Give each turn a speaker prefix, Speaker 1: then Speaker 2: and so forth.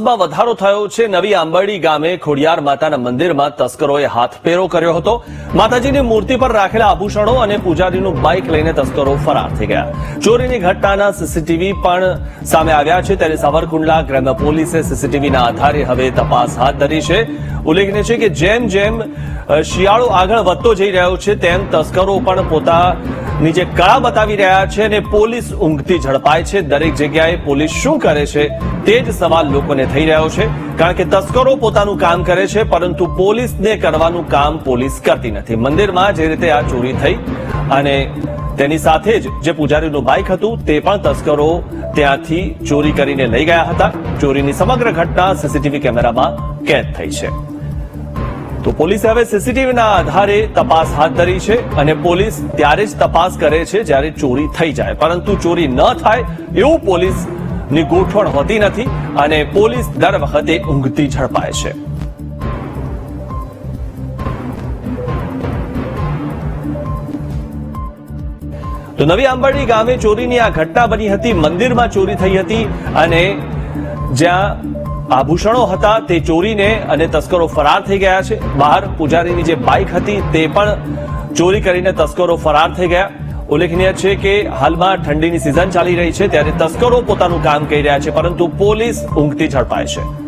Speaker 1: માં વધારો થયો છે. નવી આંબરડી ગામે ખોડિયાર માતાના મંદિરમાં તસ્કરોએ હાથફેરો કર્યો હતો. માતાજીની મૂર્તિ પર રાખેલા આભૂષણો અને પૂજારીનું બાઇક લઈને તસ્કરો ફરાર થઈ ગયા. ચોરીની ઘટનાના સીસીટીવી પણ સામે આવ્યા છે. ત્યારે સાવરકુંડલા ગ્રામ્ય પોલીસે સીસીટીવીના આધારે હવે તપાસ હાથ ધરી છે. ઉલ્લેખનીય છે કે જેમ જેમ શિયાળો આગળ વધતો જઈ રહ્યો છે, તેમ તસ્કરો પણ પોતાની જે કળા બતાવી રહ્યા છે અને પોલીસ ઊંઘતી ઝડપાય છે. દરેક જગ્યાએ પોલીસ શું કરે છે તે જ સવાલ લોકોને થઈ રહ્યો છે, કારણ કે તસ્કરો પોતાનું કામ કરે છે, પરંતુ પોલીસને કરવાનું કામ પોલીસ કરતી નથી. મંદિરમાં જે રીતે આ ચોરી થઈ અને તેની સાથે જ જે પૂજારીનું બાઇક હતું, તે પણ તસ્કરો ત્યાંથી ચોરી કરીને લઈ ગયા હતા. ચોરીની સમગ્ર ઘટના સીસીટીવી કેમેરામાં કેદ થઈ છે. તો પોલીસે હવે સીસીટીવીના આધારે તપાસ હાથ ધરી છે અને પોલીસ ત્યારે જ તપાસ કરે છે જ્યારે ચોરી થઈ જાય. પરંતુ ચોરી ન થાય એવું પોલીસની ગોઠવણ હોતી નથી અને પોલીસ દર વખતે ઊંઘતી ઝડપાય છે. તો નવી આંબરડી ગામે ચોરીની આ ઘટના બની હતી. મંદિરમાં ચોરી થઈ હતી અને જ્યાં આભૂષણો હતા તે ચોરીને અને તસ્કરો ફરાર થઈ ગયા છે. બહાર પૂજારીની જે બાઇક હતી તે પણ ચોરી કરીને તસ્કરો ફરાર થઈ ગયા. ઉલ્લેખનીય છે કે હાલમાં ઠંડીની સિઝન ચાલી રહી છે, ત્યારે તસ્કરો પોતાનું કામ કરી રહ્યા છે, પરંતુ પોલીસ ઊંઘતી ઝડપાય છે.